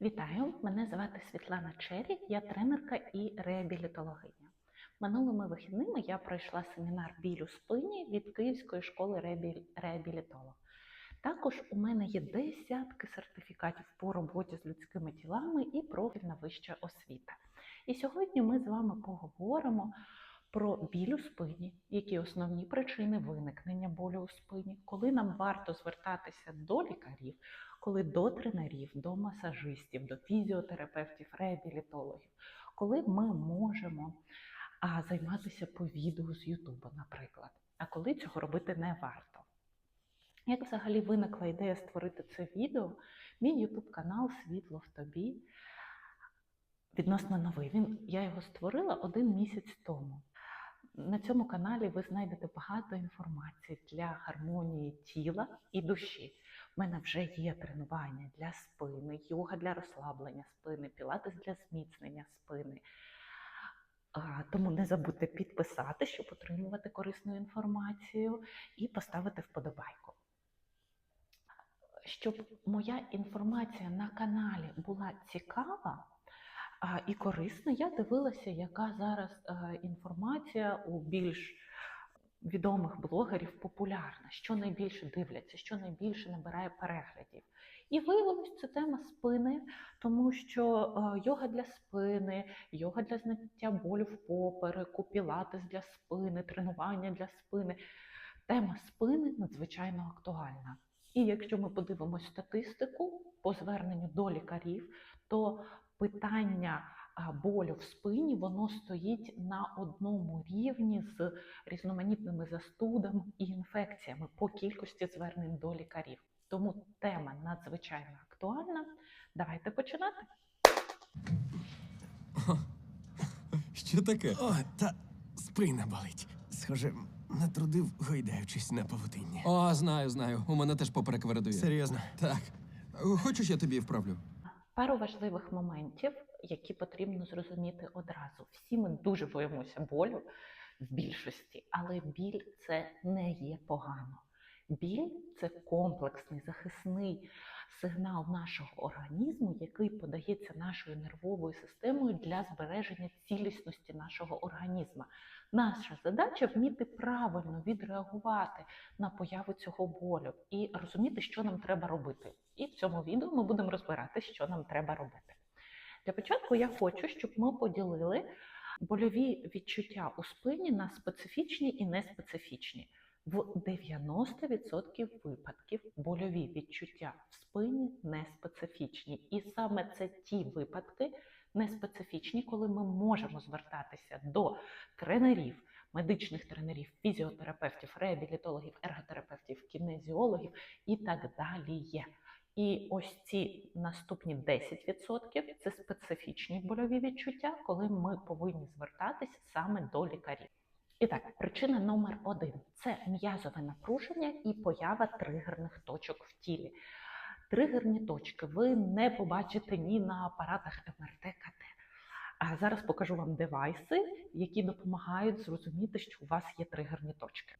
Вітаю! Мене звати Світлана Чері, я тренерка і реабілітологиня. Минулими вихідними я пройшла семінар біль у спині від Київської школи реабілітолог. Також у мене є десятки сертифікатів по роботі з людськими тілами і профільна вища освіта. І сьогодні ми з вами поговоримо про біль у спині, які основні причини виникнення болю у спині, коли нам варто звертатися до лікарів, коли до тренерів, до масажистів, до фізіотерапевтів, реабілітологів, коли ми можемо а, займатися по відео з Ютубу, наприклад, а коли цього робити не варто. Як взагалі виникла ідея створити це відео? Мій Ютуб канал Світло в тобі відносно новий. Він, я його створила один місяць тому. На цьому каналі ви знайдете багато інформації для гармонії тіла і душі. У мене вже є тренування для спини, йога для розслаблення спини, пілатес для зміцнення спини. Тому не забудьте підписати, щоб отримувати корисну інформацію, і поставити вподобайку. Щоб моя інформація на каналі була цікава і корисна, я дивилася, яка зараз е, інформація у більш відомих блогерів популярна, що найбільше дивляться, що найбільше набирає переглядів. І виявилось, це тема спини, тому що е, йога для спини, йога для зняття болю в попереку, пілатес для спини, тренування для спини. Тема спини надзвичайно актуальна. І якщо ми подивимося статистику по зверненню до лікарів, то питання болю в спині воно стоїть на одному рівні з різноманітними застудами і інфекціями по кількості звернень до лікарів. Тому тема надзвичайно актуальна. Давайте починати. Що таке? О, та спина болить. Схоже, натрудив, гойдаючись на павутинні. О, знаю, знаю. У мене теж поперек вередує. Серйозно. Так. Хочеш, я тобі вправлю? Пару важливих моментів, які потрібно зрозуміти одразу. Всі ми дуже боїмося болю в більшості, але біль це не є погано. Біль це комплексний захисний сигнал нашого організму, який подається нашою нервовою системою для збереження цілісності нашого організму. Наша задача вміти правильно відреагувати на появу цього болю і розуміти, що нам треба робити. І в цьому відео ми будемо розбирати, що нам треба робити. Для початку я хочу, щоб ми поділили больові відчуття у спині на специфічні і неспецифічні. В 90% випадків больові відчуття в спині неспецифічні. І саме це ті випадки неспецифічні, коли ми можемо звертатися до тренерів, медичних тренерів, фізіотерапевтів, реабілітологів, ерготерапевтів, кінезіологів і так далі. І ось ці наступні 10% це специфічні больові відчуття, коли ми повинні звертатися саме до лікарів. І так, причина номер один це м'язове напруження і поява тригерних точок в тілі. Тригерні точки ви не побачите ні на апаратах МРТ КТ. А зараз покажу вам девайси, які допомагають зрозуміти, що у вас є тригерні точки.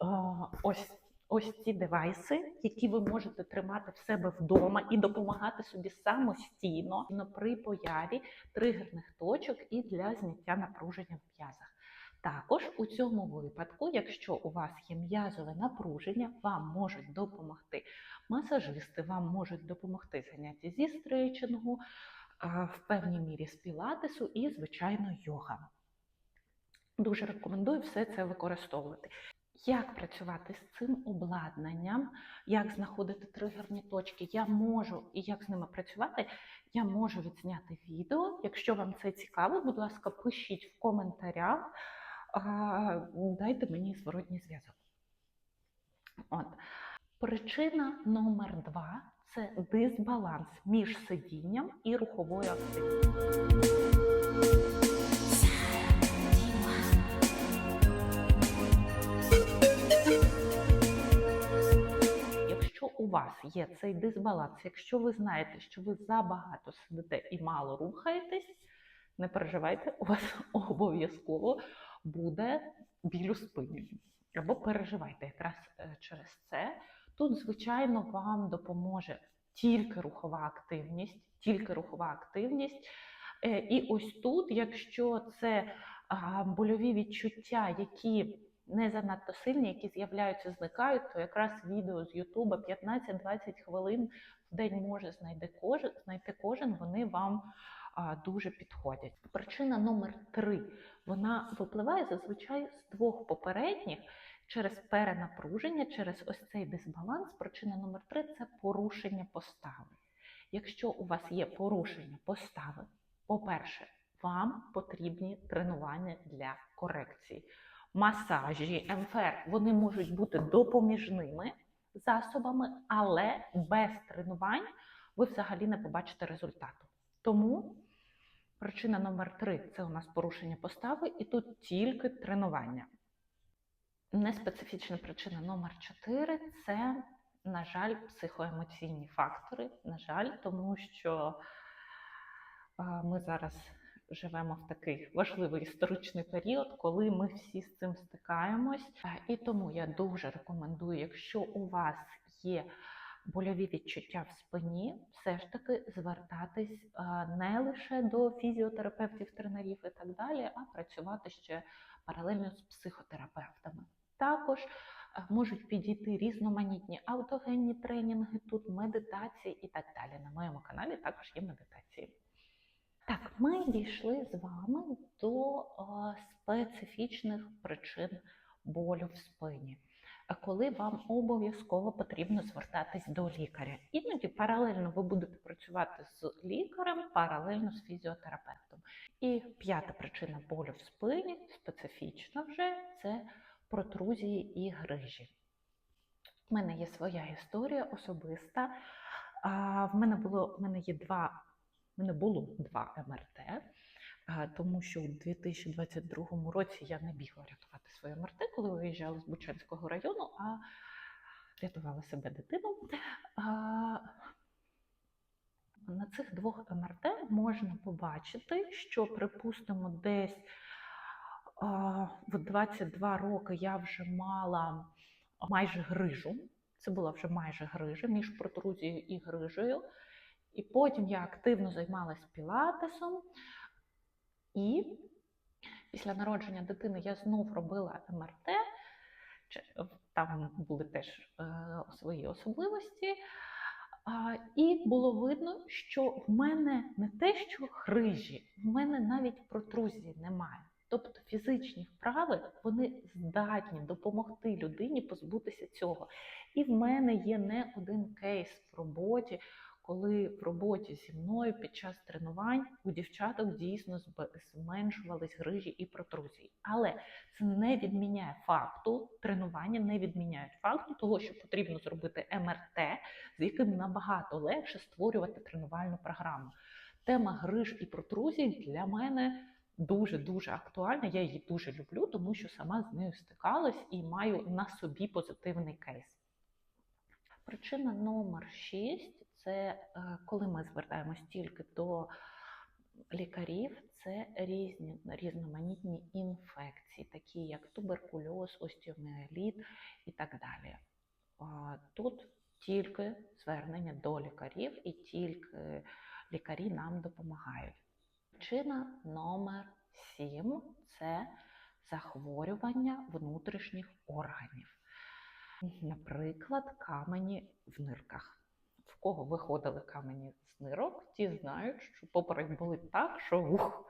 Ось ось ці девайси, які ви можете тримати в себе вдома і допомагати собі самостійно но при появі тригерних точок і для зняття напруження в м'язах. Також у цьому випадку, якщо у вас є м'язове напруження, вам можуть допомогти масажисти, вам можуть допомогти заняття зі стрейчингу, в певній мірі з пілатесу і, звичайно, йога. Дуже рекомендую все це використовувати. Як працювати з цим обладнанням, як знаходити тригерні точки, я можу і як з ними працювати, я можу відзняти відео. Якщо вам це цікаво, будь ласка, пишіть в коментарях, дайте мені зворотній зв'язок. От. Причина номер два це дисбаланс між сидінням і руховою активністю. У вас є цей дисбаланс, якщо ви знаєте, що ви забагато сидите і мало рухаєтесь, не переживайте, у вас обов'язково буде біль у спині. Або переживайте, якраз е, через це. Тут, звичайно, вам допоможе тільки рухова активність, тільки рухова активність. Е, І ось тут, якщо це больові відчуття, які не занадто сильні, які з'являються, зникають, то якраз відео з Ютуба 15-20 хвилин в день може знайти кожен, вони вам а, дуже підходять. Причина номер три вона випливає зазвичай з двох попередніх через перенапруження, через ось цей дисбаланс. Причина номер три це порушення постави. Якщо у вас є порушення постави, по-перше, вам потрібні тренування для корекції. Масажі, МФР, вони можуть бути допоміжними засобами, але без тренувань ви взагалі не побачите результату. Тому причина номер три це у нас порушення постави, і тут тільки тренування. Неспецифічна причина номер 4 це, на жаль, психоемоційні фактори. На жаль, тому що ми зараз живемо в такий важливий історичний період, коли ми всі з цим стикаємось. І тому я дуже рекомендую, якщо у вас є больові відчуття в спині, все ж таки звертатись не лише до фізіотерапевтів, тренерів і так далі, а працювати ще паралельно з психотерапевтами. Також е, можуть підійти різноманітні автогенні тренінги, тут медитації і так далі. На моєму каналі також є медитації. Так, ми дійшли з вами до специфічних причин болю в спині, е, коли вам обов'язково потрібно звертатись до лікаря. Іноді паралельно ви будете працювати з лікарем, паралельно з фізіотерапевтом. І п'ята причина болю в спині, специфічна вже, це протрузії і грижі. У мене є своя історія особиста. В мене було в мене є два, мене було два МРТ, тому що у 2022 році я не бігла рятувати своє МРТ, коли виїжджала з Бучанського району, а рятувала себе дитину. На цих двох МРТ можна побачити, що, припустимо, десь в 22 роки я вже мала майже грижу. Це була вже майже грижа між протрузією і грижею. І потім я активно займалась пілатесом. І після народження дитини я знов робила МРТ. Там були теж е, свої особливості. І було видно, що в мене не те, що грижі, в мене навіть протрузії немає. Тобто фізичні вправи вони здатні допомогти людині позбутися цього. І в мене є не один кейс в роботі, коли в роботі зі мною під час тренувань у дівчаток дійсно зменшувались грижі і протрузії. Але це не відміняє факту тренування, не відміняє факту того, що потрібно зробити МРТ, з яким набагато легше створювати тренувальну програму. Тема гриж і протрузій для мене дуже дуже актуальна. Я її дуже люблю, тому що сама з нею стикалась і маю на собі позитивний кейс. Причина номер 6 це е, коли ми звертаємось тільки до лікарів, це різні різноманітні інфекції, такі як туберкульоз, остеоміеліт і так далі. Тут тільки звернення до лікарів і тільки лікарі нам допомагають. Причина номер 7 це захворювання внутрішніх органів. Наприклад, камені в нирках. Кого виходили камені з нирок, ті знають, що поперек болить так, що ух.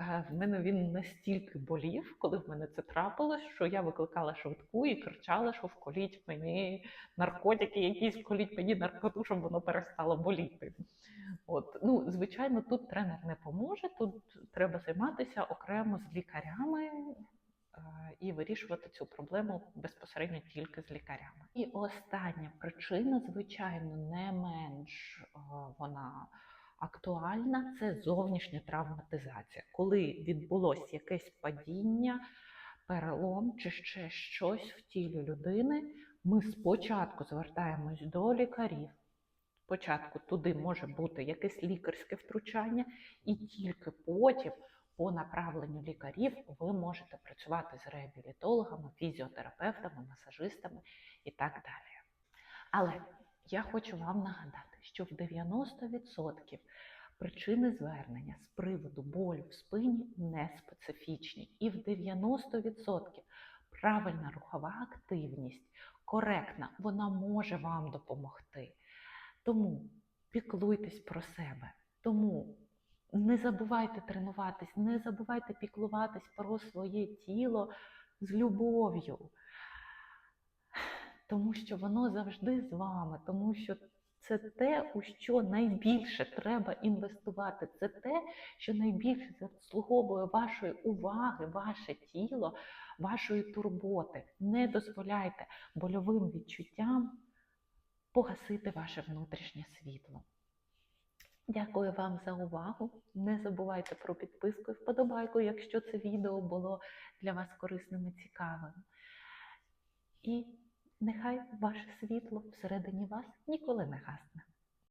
Е, В мене він настільки болів, коли в мене це трапилось, що я викликала швидку і кричала, що вколіть мені наркотики, якісь вколіть мені наркоту, щоб воно перестало боліти. От, ну, звичайно, тут тренер не поможе. Тут треба займатися окремо з лікарями і вирішувати цю проблему безпосередньо тільки з лікарями. І остання причина, звичайно, не менш вона актуальна, це зовнішня травматизація. Коли відбулось якесь падіння, перелом чи ще щось в тілі людини, ми спочатку звертаємось до лікарів. Спочатку туди може бути якесь лікарське втручання, і тільки потім, по направленню лікарів, ви можете працювати з реабілітологами, фізіотерапевтами, масажистами і так далі. Але я хочу вам нагадати, що в 90% причини звернення з приводу болю в спині не специфічні. І в 90% правильна рухова активність, коректна, вона може вам допомогти. Тому піклуйтесь про себе. Тому не забувайте тренуватись, не забувайте піклуватись про своє тіло з любов'ю. Тому що воно завжди з вами, тому що це те, у що найбільше треба інвестувати. Це те, що найбільше заслуговує вашої уваги, ваше тіло, вашої турботи. Не дозволяйте больовим відчуттям погасити ваше внутрішнє світло. Дякую вам за увагу. Не забувайте про підписку і вподобайку, якщо це відео було для вас корисним і цікавим. І нехай ваше світло всередині вас ніколи не гасне.